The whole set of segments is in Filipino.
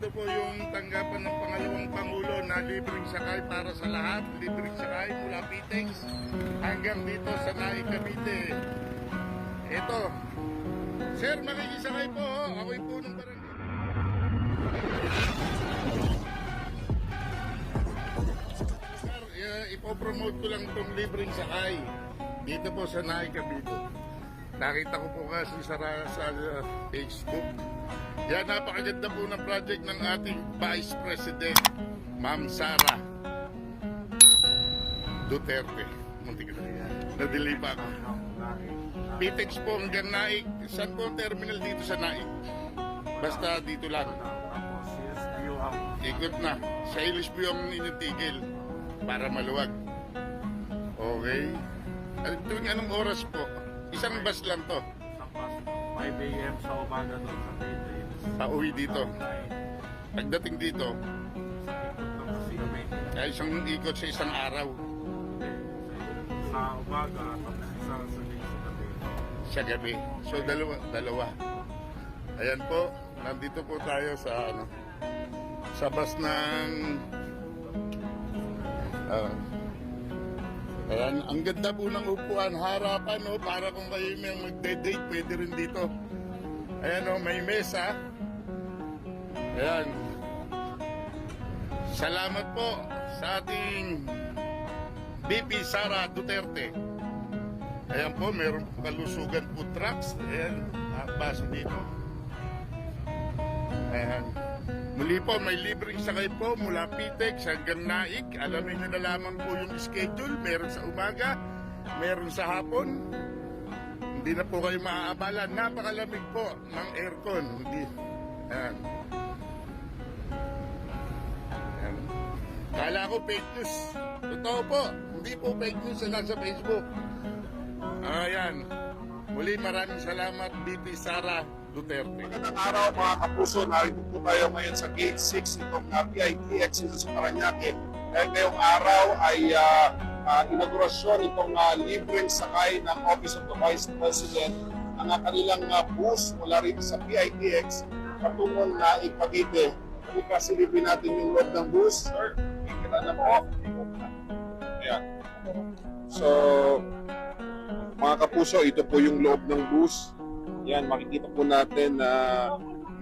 Ito po yung tanggapan ng pangalawang Pangulo na libreng sakay para sa lahat. Libreng sakay mula Pitex hanggang dito sa Naik Cavite. Ito. Sir, makikisakay po. oh. Ako'y punong barangay. Sir, uh, ipopromote ko lang itong libreng sakay. Dito po sa Naik Cavite. Nakita ko po kasi sa, sa uh, Facebook. Yan, napakaganda po ng project ng ating Vice President, Ma'am Sara Duterte. Muntik na yan. Nadili pa ako. Pitex po hanggang Naik. Saan po ang terminal dito sa Naik? Basta dito lang. Ang Ikot na. Sa Ilis po yung initigil para maluwag. Okay. Tuwing anong oras po? Isang bus lang to. sa bus. 5 a.m. sa umaga doon sa Pilipinas. Pauwi dito. Pagdating dito, ay isang ikot sa isang araw Sa umaga, tapos isa sa gabi sa gabi. So dalawa, dalawa. Ayan po, nandito po tayo sa ano sa bus ng ah, Ayan, ang ganda po ng upuan, harapan no, para kung kayo may magde-date, pwede rin dito. Ayan o, may mesa. Ayan. Salamat po sa ating BP Sara Duterte. Ayan po, meron po kalusugan food trucks. Ayan, nakapasok dito. Ayan. Muli po, may libreng sakay po mula Pitex hanggang Naik. Alamin nyo na lamang po yung schedule. Meron sa umaga, meron sa hapon. Hindi na po kayo maaabala. Napakalamig po ng aircon. Hindi. Ayan. Ayan. Kala ko fake news. Totoo po. Hindi po fake news na nasa Facebook. Ayan. Muli maraming salamat, BP Sara Duterte. Araw mga kapuso. Narito po tayo ngayon sa Gate 6 itong uh, PITX dito sa Paranaque. Dahil ngayong araw ay uh, uh, inaugurasyon itong uh, libreng sakay ng Office of the Vice President ang uh, kanilang uh, bus mula rito sa PITX patungong na Cavite. Halika silipin natin yung loob ng bus. Sir, kikita na po. Ayan. So, mga kapuso, ito po yung loob ng bus. Yan, makikita po natin na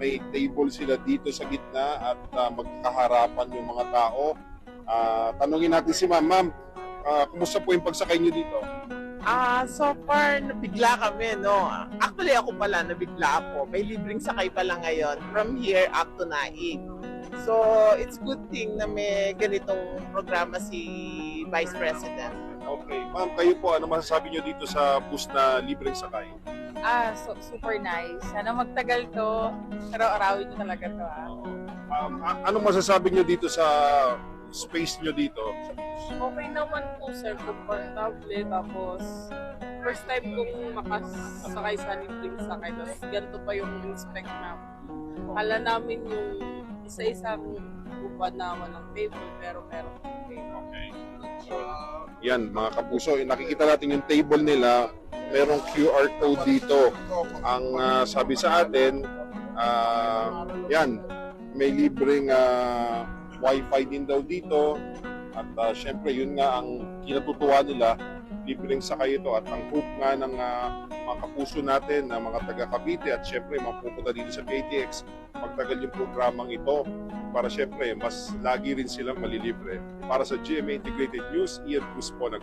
may table sila dito sa gitna at uh, magkaharapan yung mga tao. Ah, tanungin natin si ma'am. Ma'am, ah, kumusta po yung pagsakay niyo dito? Ah, so far nabigla kami, no. Actually ako pala nabigla ako. May libreng sakay pala ngayon from here up to Naik. So, it's good thing na may ganitong programa si Vice President. Okay, ma'am, kayo po, ano masasabi niyo dito sa bus na libreng sakay? Ah, so, super nice. Sana magtagal to. Pero arawin nyo talaga to ah. Um, a- anong masasabi niyo dito sa space niyo dito? Okay naman po sir, comfortable. Tapos, first time kong makasakay sa libreng sakay. Tapos, ganito pa yung inspect na. Kala namin yung isa-isang upuan na walang table, pero meron. Okay. Yan, mga kapuso, eh, nakikita natin yung table nila. Merong QR code dito. Ang ah, sabi sa atin, ah, yan, may libreng ah, wifi din daw dito. At ah, syempre, yun nga ang kinatutuwa nila, libreng sakay ito. At ang hope nga ng ah, mga kapuso natin, na mga taga Cavite at syempre, mapupunta dito sa KTX, magtagal yung programang ito para syempre, mas lagi rin silang malilibre. Para sa GMA Integrated News, Ian Cruz po nag